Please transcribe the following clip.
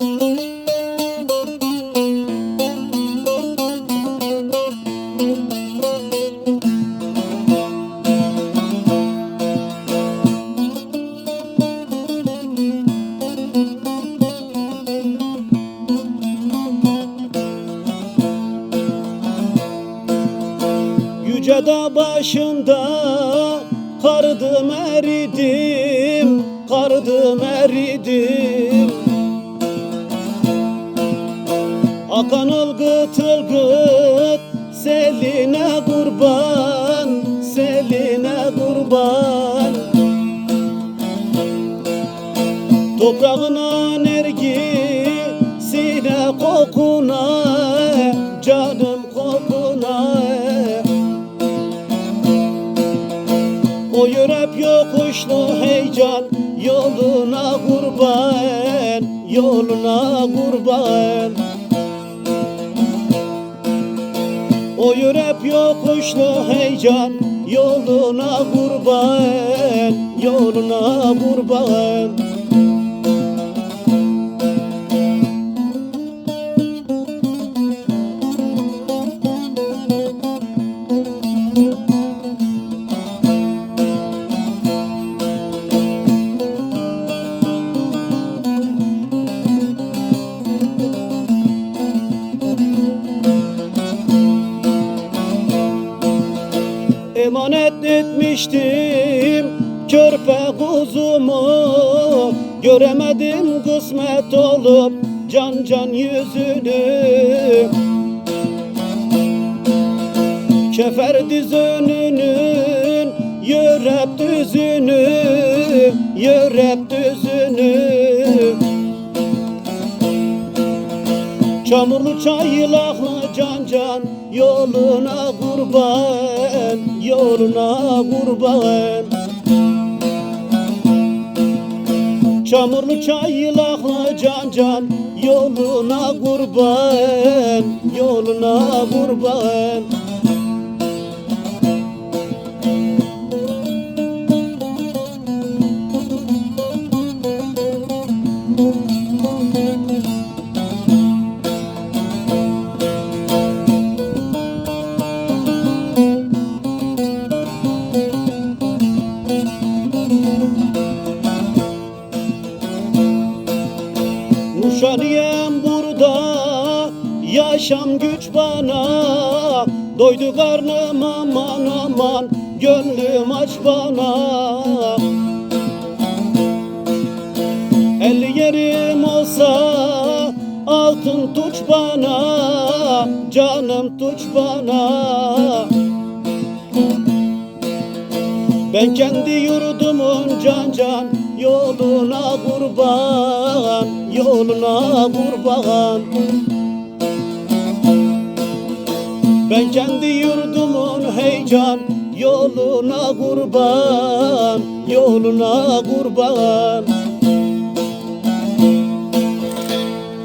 Yüce başında kardım eridim, kardım eridim Akan ılgıt ılgıt seline kurban, seline kurban. Toprağına nergisine kokuna Canım kokuna. O yörep yokuşlu heyecan Yoluna kurban Yoluna kurban O yörep yokuşlu heyecan Yoluna kurban Yoluna kurban Emanet etmiştim körpe kuzumu Göremedim kısmet olup can can yüzünü. Kefer diz önünün Yörep düzünü Yörep düzünü. Çamurlu çaylaklı can can Yoluna kurban Yoluna kurban. Çamurlu çaylaklı can can Yoluna kurban Yoluna kurban Uşaniyem burada Yaşam güç bana. Doydu karnım aman aman Gönlüm aç bana. Elli yerim olsa Altın tuç bana Canım tuç bana ben kendi yurdumun can can yoluna kurban yoluna kurban. Ben kendi yurdumun heyecan yoluna kurban yoluna kurban